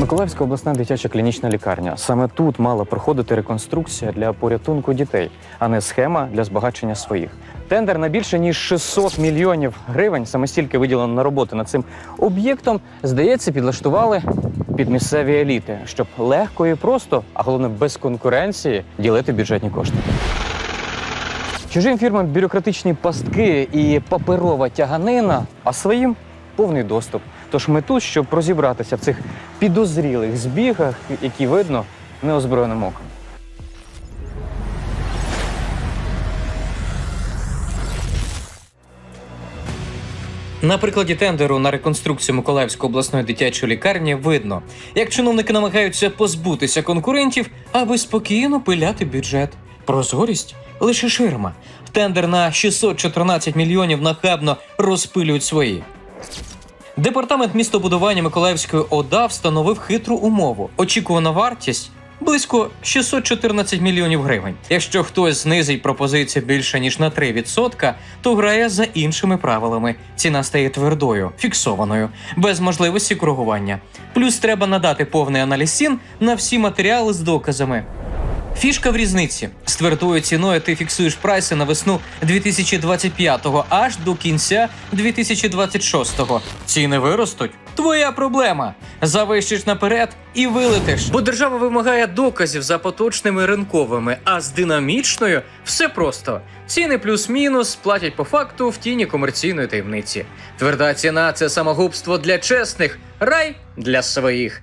Миколаївська обласна дитяча клінічна лікарня. Саме тут мала проходити реконструкція для порятунку дітей, а не схема для збагачення своїх. Тендер на більше ніж 600 мільйонів гривень, саме стільки виділено на роботи над цим об'єктом, здається, підлаштували під місцеві еліти, щоб легко і просто, а головне без конкуренції, ділити бюджетні кошти. Чужим фірмам бюрократичні пастки і паперова тяганина, а своїм повний доступ. Тож ми тут, щоб розібратися в цих підозрілих збігах, які видно неозброєним оком. На прикладі тендеру на реконструкцію Миколаївської обласної дитячої лікарні видно, як чиновники намагаються позбутися конкурентів, аби спокійно пиляти бюджет. Прозорість лише ширма. Тендер на 614 мільйонів нахабно розпилюють свої. Департамент містобудування Миколаївської ОДА встановив хитру умову. Очікувана вартість близько 614 мільйонів гривень. Якщо хтось знизить пропозицію більше ніж на 3%, то грає за іншими правилами. Ціна стає твердою, фіксованою, без можливості коригування. Плюс треба надати повний аналіз цін на всі матеріали з доказами. Фішка в різниці з твердою ціною ти фіксуєш прайси на весну 2025-го аж до кінця 2026-го. Ціни виростуть. Твоя проблема. Завищиш наперед і вилетиш. Бо держава вимагає доказів за поточними ринковими, а з динамічною все просто. Ціни плюс-мінус платять по факту в тіні комерційної таємниці. Тверда ціна це самогубство для чесних, рай для своїх.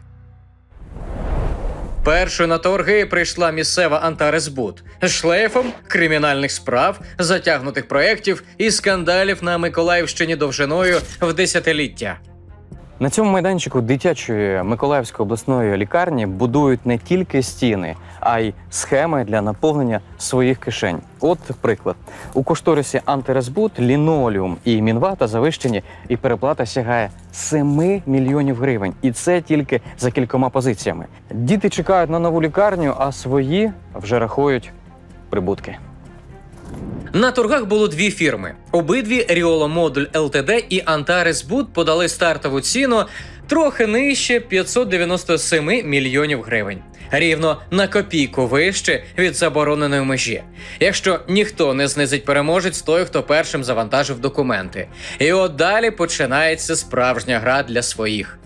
Першою на торги прийшла місцева Антаресбуд з шлейфом кримінальних справ, затягнутих проєктів і скандалів на Миколаївщині довжиною в десятиліття. На цьому майданчику дитячої Миколаївської обласної лікарні будують не тільки стіни, а й схеми для наповнення своїх кишень. От приклад: у кошторисі антирезбут лінолеум і мінвата завищені, і переплата сягає 7 мільйонів гривень. І це тільки за кількома позиціями. Діти чекають на нову лікарню, а свої вже рахують прибутки. На торгах було дві фірми. Обидві Ріоло Модуль ЛТД і Антарес Буд подали стартову ціну трохи нижче 597 мільйонів гривень. Рівно на копійку вище від забороненої межі. Якщо ніхто не знизить переможець, той, хто першим завантажив документи. І от далі починається справжня гра для своїх.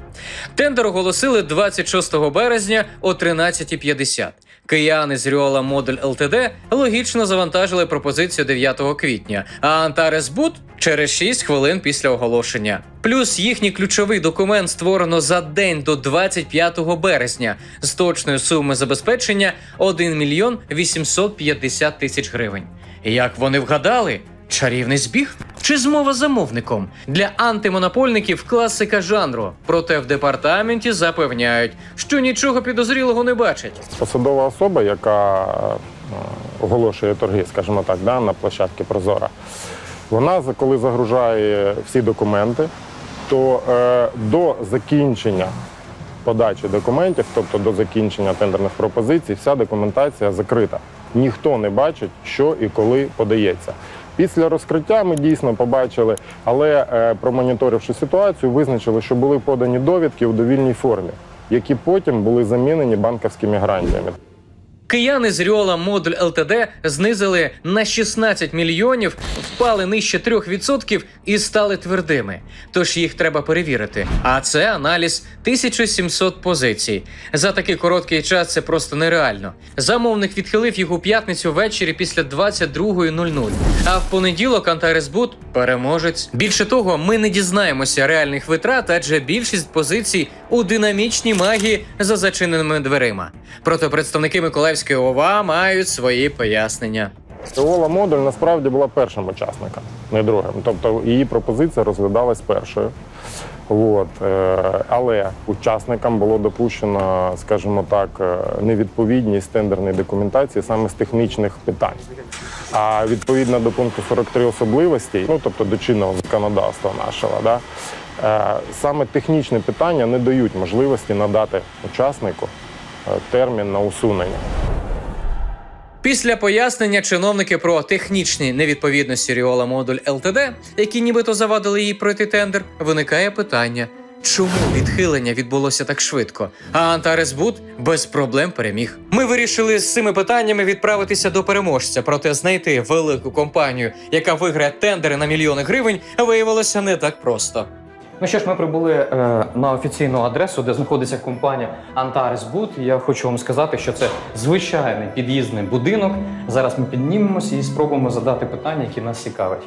Тендер оголосили 26 березня о 13.50. Кияни з Ріола Модуль ЛТД логічно завантажили пропозицію 9 квітня, а Антарес Бут через 6 хвилин після оголошення. Плюс їхній ключовий документ створено за день до 25 березня з точною сумою забезпечення 1 мільйон 850 тисяч гривень. Як вони вгадали? Чарівний збіг чи змова замовником для антимонопольників класика жанру. Проте в департаменті запевняють, що нічого підозрілого не бачать. посадова особа, яка е, оголошує торги, скажімо так, да, на площадці Прозора, вона коли загружає всі документи, то е, до закінчення подачі документів, тобто до закінчення тендерних пропозицій, вся документація закрита. Ніхто не бачить, що і коли подається. Після розкриття ми дійсно побачили, але е, промоніторивши ситуацію, визначили, що були подані довідки у довільній формі, які потім були замінені банківськими гарантіями. Кияни з Ріола Модуль ЛТД знизили на 16 мільйонів, впали нижче 3% і стали твердими. Тож їх треба перевірити. А це аналіз 1700 позицій. За такий короткий час це просто нереально. Замовник відхилив у п'ятницю ввечері після 22.00. А в понеділок Антаресбут переможець. Більше того, ми не дізнаємося реальних витрат, адже більшість позицій у динамічній магії за зачиненими дверима. Проте представники Миколаївської ОВА мають свої пояснення. Ола модуль насправді була першим учасником, не другим. Тобто її пропозиція розглядалась першою. От. е, Але учасникам було допущено, скажімо так, е, невідповідність тендерної документації саме з технічних питань. А відповідно до пункту 43 особливостей, ну тобто до чинного законодавства нашого, да, е, саме технічні питання не дають можливості надати учаснику термін на усунення. Після пояснення чиновники про технічні невідповідності Ріола модуль ЛТД, які нібито завадили їй пройти тендер, виникає питання. Чому відхилення відбулося так швидко? А Антарес Буд без проблем переміг. Ми вирішили з цими питаннями відправитися до переможця, проте знайти велику компанію, яка виграє тендери на мільйони гривень, виявилося не так просто. Ну що ж, ми прибули е, на офіційну адресу, де знаходиться компанія Antares Boot. Я хочу вам сказати, що це звичайний під'їзний будинок. Зараз ми піднімемося і спробуємо задати питання, які нас цікавлять.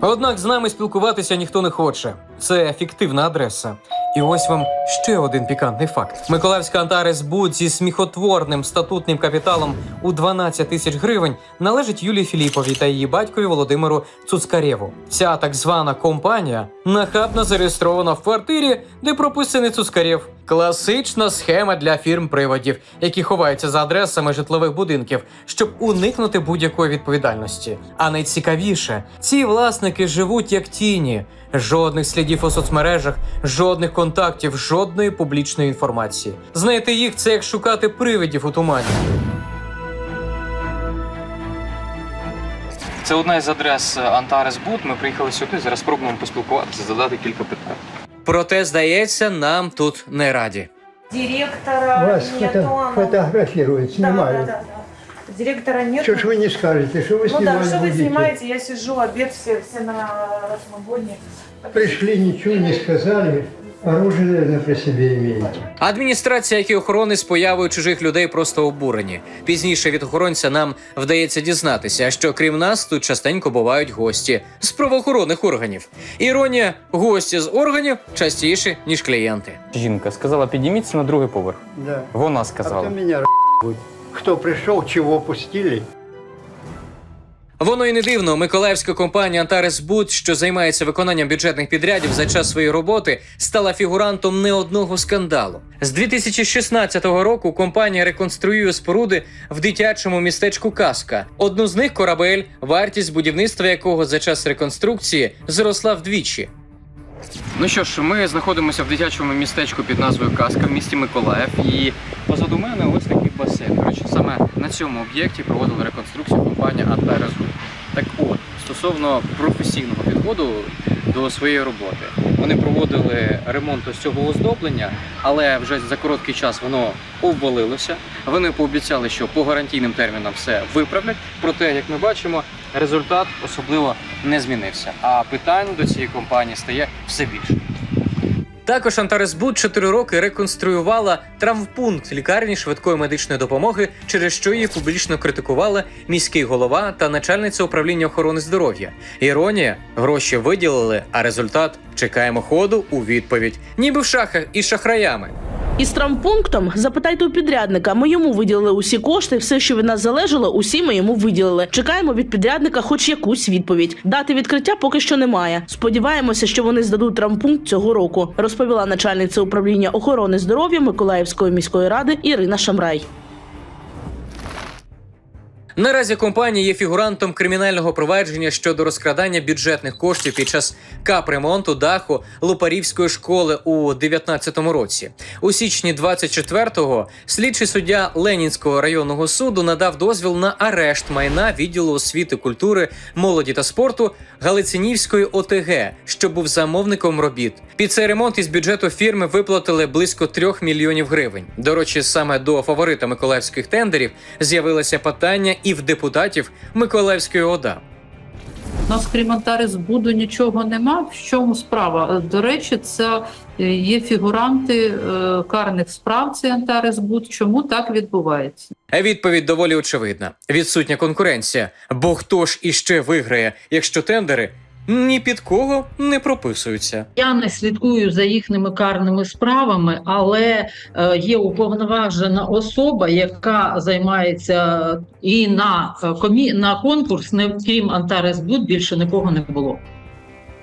Однак з нами спілкуватися ніхто не хоче. Це фіктивна адреса. І ось вам ще один пікантний факт: Миколаївська Антарес Буд зі сміхотворним статутним капіталом у 12 тисяч гривень належить Юлії Філіповій та її батькові Володимиру Цуцкарєву. Ця так звана компанія нахабно зареєстрована в квартирі, де прописаний Цуцкарєв. Класична схема для фірм приводів, які ховаються за адресами житлових будинків, щоб уникнути будь-якої відповідальності. А найцікавіше, ці власники живуть як тіні. Жодних слідів у соцмережах, жодних контактів, жодної публічної інформації. Знайти їх це як шукати привидів у тумані. Це одна із адрес Антарес Бут. Ми приїхали сюди. Зараз спробуємо поспілкуватися, задати кілька питань. Проте, здається, нам тут не раді. Директора Вас нету, фото- она- фотографируют, Да, снимают. да, да, да. Директора нет. Что ж вы не скажете, что вы ну да, снимать что вы будете? снимаете? Я сижу, обед все, все на расмогоне. Пришли, ничего не сказали, оружие, наверное, при себе имеете. Адміністрація, як і охорони з появою чужих людей просто обурені. Пізніше від охоронця нам вдається дізнатися, що крім нас тут частенько бувають гості з правоохоронних органів. Іронія, гості з органів частіше ніж клієнти. Жінка сказала, підійміться на другий поверх. Да. Вона А сказала. то меня будет. Кто пришел, чего пустили? Воно і не дивно. Миколаївська компанія Антарес Буд, що займається виконанням бюджетних підрядів за час своєї роботи, стала фігурантом не одного скандалу. З 2016 року компанія реконструює споруди в дитячому містечку Каска. Одну з них корабель, вартість будівництва якого за час реконструкції зросла вдвічі. Ну що ж, ми знаходимося в дитячому містечку під назвою Каска в місті Миколаїв. І позаду мене ось такий басейн. Коротше, саме на цьому об'єкті проводила реконструкцію компанія Груп. Так от, стосовно професійного підходу до своєї роботи, вони проводили ремонт ось цього оздоблення, але вже за короткий час воно обвалилося. Вони пообіцяли, що по гарантійним термінам все виправлять. Проте, як ми бачимо, результат особливо не змінився. А питань до цієї компанії стає все більше. Також Антарес Буд 4 роки реконструювала травмпункт лікарні швидкої медичної допомоги, через що її публічно критикувала міський голова та начальниця управління охорони здоров'я. Іронія, гроші виділили, а результат чекаємо ходу у відповідь, ніби в шахах із шахраями. Із травмпунктом запитайте у підрядника. Ми йому виділили усі кошти, все, що від нас залежало, усі ми йому виділили. Чекаємо від підрядника хоч якусь відповідь. Дати відкриття поки що немає. Сподіваємося, що вони здадуть травмпункт цього року, розповіла начальниця управління охорони здоров'я Миколаївської міської ради Ірина Шамрай. Наразі компанія є фігурантом кримінального провадження щодо розкрадання бюджетних коштів під час капремонту даху Лопарівської школи у 2019 році. У січні 24-го слідчий суддя Ленінського районного суду надав дозвіл на арешт майна відділу освіти, культури, молоді та спорту Галицинівської ОТГ, що був замовником робіт. Під цей ремонт із бюджету фірми виплатили близько трьох мільйонів гривень. До речі, саме до фаворита миколаївських тендерів з'явилося питання і в депутатів Миколаївської ОДА. У нас крім Антарес Буду нічого нема. В чому справа? До речі, це е, є фігуранти е, карних справ. Це Антарес Буд. Чому так відбувається? Відповідь доволі очевидна: відсутня конкуренція. Бо хто ж іще виграє, якщо тендери ні під кого не прописуються. Я не слідкую за їхніми карними справами, але е, є уповноважена особа, яка займається і на е, комі на конкурс, не крім Антарес Буд, більше нікого не було.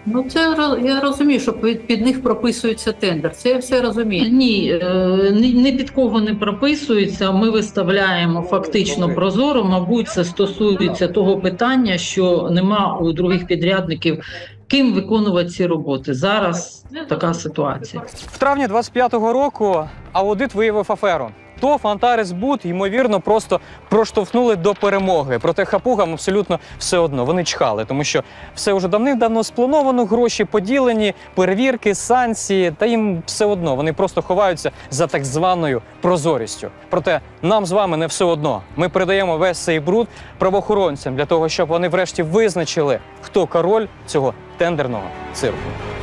Ну це ро- я розумію, що під, під них прописується тендер. Це я все розумію. Ні, е, ні, ні під кого не прописується. Ми виставляємо фактично прозоро. Мабуть, це стосується того питання, що нема у других підрядників ким виконувати ці роботи. Зараз така ситуація. В травні 25-го року аудит виявив аферу. ТОВ Антарес Буд, ймовірно, просто проштовхнули до перемоги. Проте хапугам абсолютно все одно. Вони чхали, тому що все вже давним-давно сплановано, гроші поділені, перевірки, санкції, та їм все одно. Вони просто ховаються за так званою прозорістю. Проте нам з вами не все одно. Ми передаємо весь цей бруд правоохоронцям для того, щоб вони врешті визначили, хто король цього тендерного цирку.